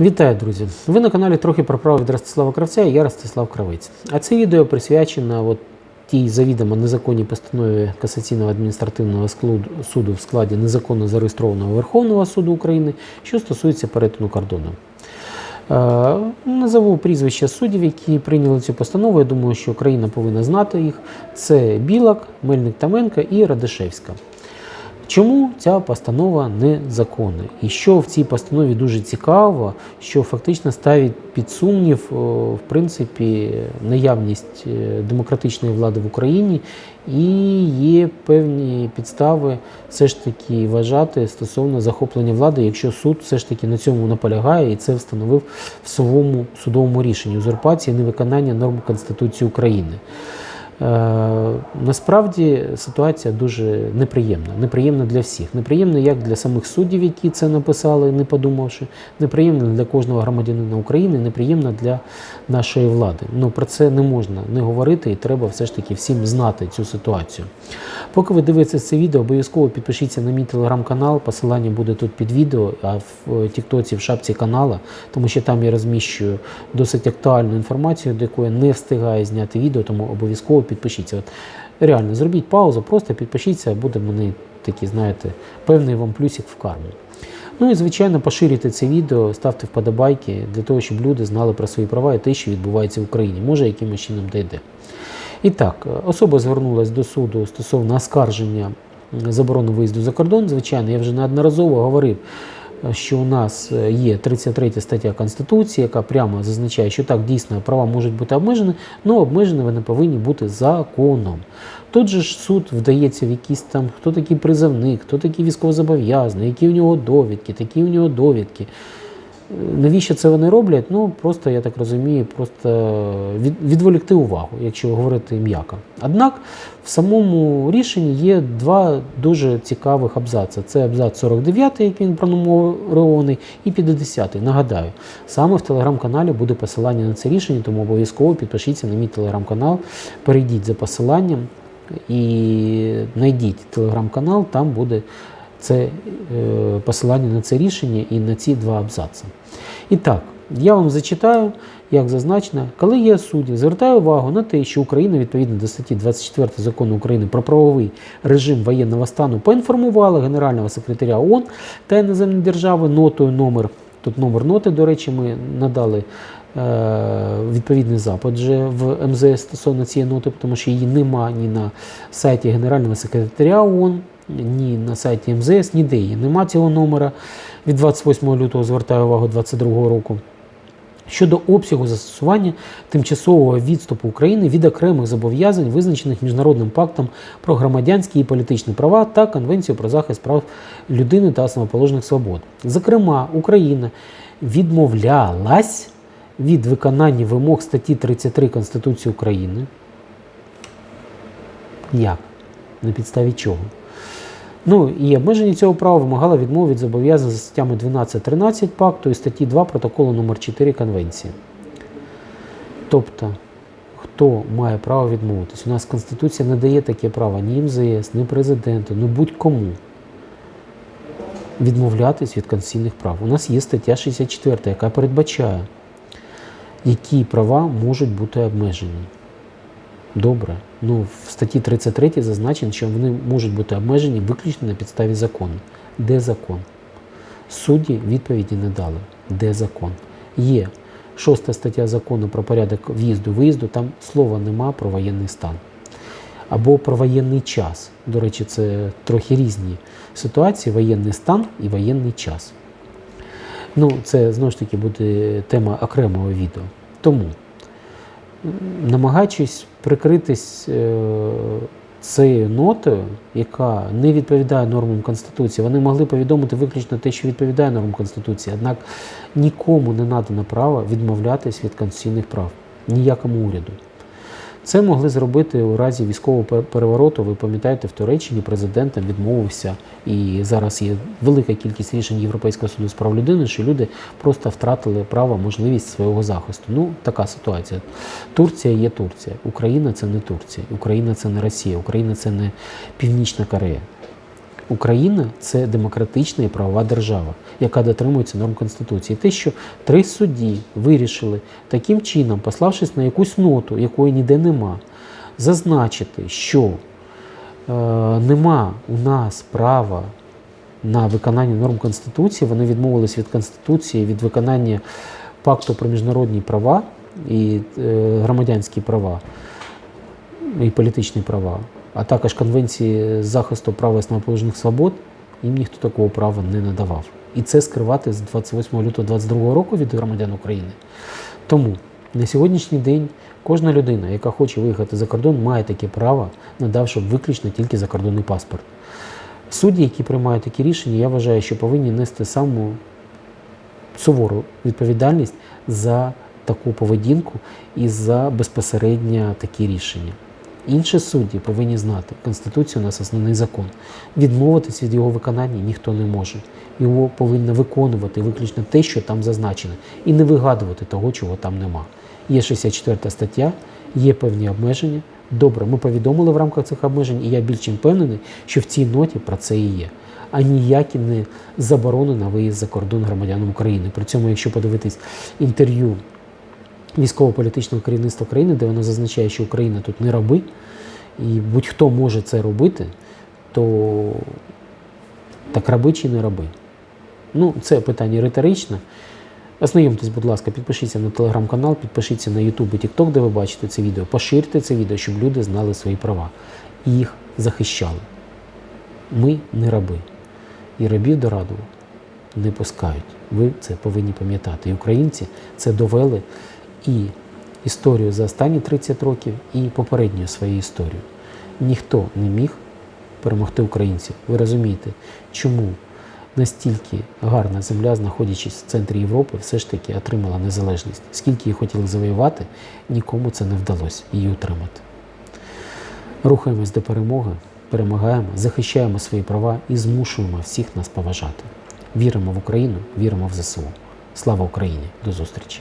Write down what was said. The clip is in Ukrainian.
Вітаю, друзі! Ви на каналі трохи про право від Ростислава Кравця і я Ростислав Кравець. А це відео присвячено от тій завідомо незаконній постанові Касаційного адміністративного суду в складі незаконно зареєстрованого Верховного суду України, що стосується перетину кордону. Е, Назову прізвища суддів, які прийняли цю постанову. Я думаю, що Україна повинна знати їх. Це Білак, Мельник Таменка і Радишевська. Чому ця постанова незаконна? І що в цій постанові дуже цікаво, що фактично ставить під сумнів, в принципі, наявність е, демократичної влади в Україні, і є певні підстави все ж таки вважати стосовно захоплення влади, якщо суд все ж таки на цьому наполягає і це встановив в судовому, судовому рішенні узурпації невиконання норм Конституції України. Е, насправді ситуація дуже неприємна. Неприємна для всіх. Неприємна як для самих суддів, які це написали, не подумавши. Неприємна для кожного громадянина України, неприємна для нашої влади. Ну про це не можна не говорити, і треба все ж таки всім знати цю ситуацію. Поки ви дивитесь це відео, обов'язково підпишіться на мій телеграм-канал. Посилання буде тут під відео, а в Тіктоці в шапці канала, тому що там я розміщую досить актуальну інформацію, до якої не встигаю зняти відео, тому обов'язково підпишіться. От реально зробіть паузу, просто підпишіться, буде мені такий, знаєте, певний вам плюсик в карму. Ну і звичайно, поширюйте це відео, ставте вподобайки для того, щоб люди знали про свої права і те, що відбувається в Україні. Може, якимось чином дійде. І так, особа звернулася до суду стосовно оскарження заборони виїзду за кордон. Звичайно, я вже неодноразово говорив, що у нас є 33 стаття Конституції, яка прямо зазначає, що так дійсно права можуть бути обмежені, але обмежені вони повинні бути законом. Тут же ж суд вдається в якісь там, хто такий призовник, хто такий військовозобов'язаний, які у нього довідки, такі у нього довідки. Навіщо це вони роблять? Ну просто я так розумію, просто від, відволікти увагу, якщо говорити м'яко. Однак в самому рішенні є два дуже цікавих абзаци. Це абзац 49, який він пронумерований, і 50. Нагадаю, саме в телеграм-каналі буде посилання на це рішення, тому обов'язково підпишіться на мій телеграм-канал, перейдіть за посиланням і знайдіть телеграм-канал, там буде це е, посилання на це рішення і на ці два абзаци. І так, я вам зачитаю, як зазначено, колегія суддів звертає увагу на те, що Україна відповідно до статті 24 закону України про правовий режим воєнного стану поінформувала Генерального секретаря ООН та іноземні держави нотою номер. Тут номер ноти, до речі, ми надали е, відповідний запит вже в МЗС стосовно цієї ноти, тому що її нема ні на сайті Генерального секретаря ООН, ні на сайті МЗС, ніде її. Нема цього номера від 28 лютого, звертаю увагу 2022 року. Щодо обсягу застосування тимчасового відступу України від окремих зобов'язань, визначених Міжнародним пактом про громадянські і політичні права та Конвенцією про захист прав людини та основоположних свобод. Зокрема, Україна відмовлялась від виконання вимог статті 33 Конституції України. Як? На підставі чого? Ну і обмеження цього права вимагало відмови від зобов'язань за статтями 12-13 пакту і статті 2 протоколу номер 4 Конвенції. Тобто, хто має право відмовитись? У нас Конституція не дає таке право ні МЗС, ні президенту, ну будь-кому відмовлятись від конституційних прав. У нас є стаття 64, яка передбачає, які права можуть бути обмежені. Добре. Ну, в статті 33 зазначено, що вони можуть бути обмежені виключно на підставі закону. Де закон? Судді відповіді не дали. Де закон? Є шоста стаття закону про порядок в'їзду-виїзду, там слова нема про воєнний стан. Або про воєнний час. До речі, це трохи різні ситуації: воєнний стан і воєнний час. Ну, це знову ж таки буде тема окремого відео. Тому намагаючись прикритись е, цією нотою, яка не відповідає нормам Конституції, вони могли повідомити виключно те, що відповідає нормам Конституції. Однак нікому не надано право відмовлятись від конституційних прав, ніякому уряду. Це могли зробити у разі військового перевороту. Ви пам'ятаєте, в Туреччині президент відмовився, і зараз є велика кількість рішень Європейського суду з прав людини, що люди просто втратили право, можливість свого захисту. Ну, така ситуація. Турція є Турція. Україна це не Турція. Україна це не Росія. Україна це не Північна Корея. Україна це демократична і правова держава, яка дотримується норм Конституції. Те, що три судді вирішили таким чином, пославшись на якусь ноту, якої ніде нема, зазначити, що е, нема у нас права на виконання норм Конституції, вони відмовились від Конституції, від виконання пакту про міжнародні права і е, громадянські права і політичні права, а також Конвенції захисту прав і основоположних свобод, їм ніхто такого права не надавав. І це скривати з 28 лютого 2022 року від громадян України. Тому на сьогоднішній день кожна людина, яка хоче виїхати за кордон, має таке право, надавши виключно тільки закордонний паспорт. Судді, які приймають такі рішення, я вважаю, що повинні нести саму сувору відповідальність за таку поведінку і за безпосередньо такі рішення. Інші судді повинні знати, Конституція у нас основний закон. Відмовитись від його виконання ніхто не може. Його повинно виконувати виключно те, що там зазначено, і не вигадувати того, чого там нема. Є 64 стаття, є певні обмеження. Добре, ми повідомили в рамках цих обмежень, і я більш чим впевнений, що в цій ноті про це і є. А ніякі не заборони на виїзд за кордон громадянам України. При цьому, якщо подивитись інтерв'ю військово-політичного керівництва країни, де воно зазначає, що Україна тут не раби, і будь-хто може це робити, то так раби чи не раби? Ну, це питання риторичне. Ознайомтесь, будь ласка, підпишіться на телеграм-канал, підпишіться на YouTube і TikTok, де ви бачите це відео. Поширте це відео, щоб люди знали свої права і їх захищали. Ми не раби. І рабів до раду не пускають. Ви це повинні пам'ятати. І українці це довели і історію за останні 30 років, і попередню свою історію. Ніхто не міг перемогти українців. Ви розумієте, чому настільки гарна земля, знаходячись в центрі Європи, все ж таки отримала незалежність. Скільки її хотіли завоювати, нікому це не вдалося її утримати. Рухаємось до перемоги, перемагаємо, захищаємо свої права і змушуємо всіх нас поважати. Віримо в Україну, віримо в ЗСУ. Слава Україні! До зустрічі!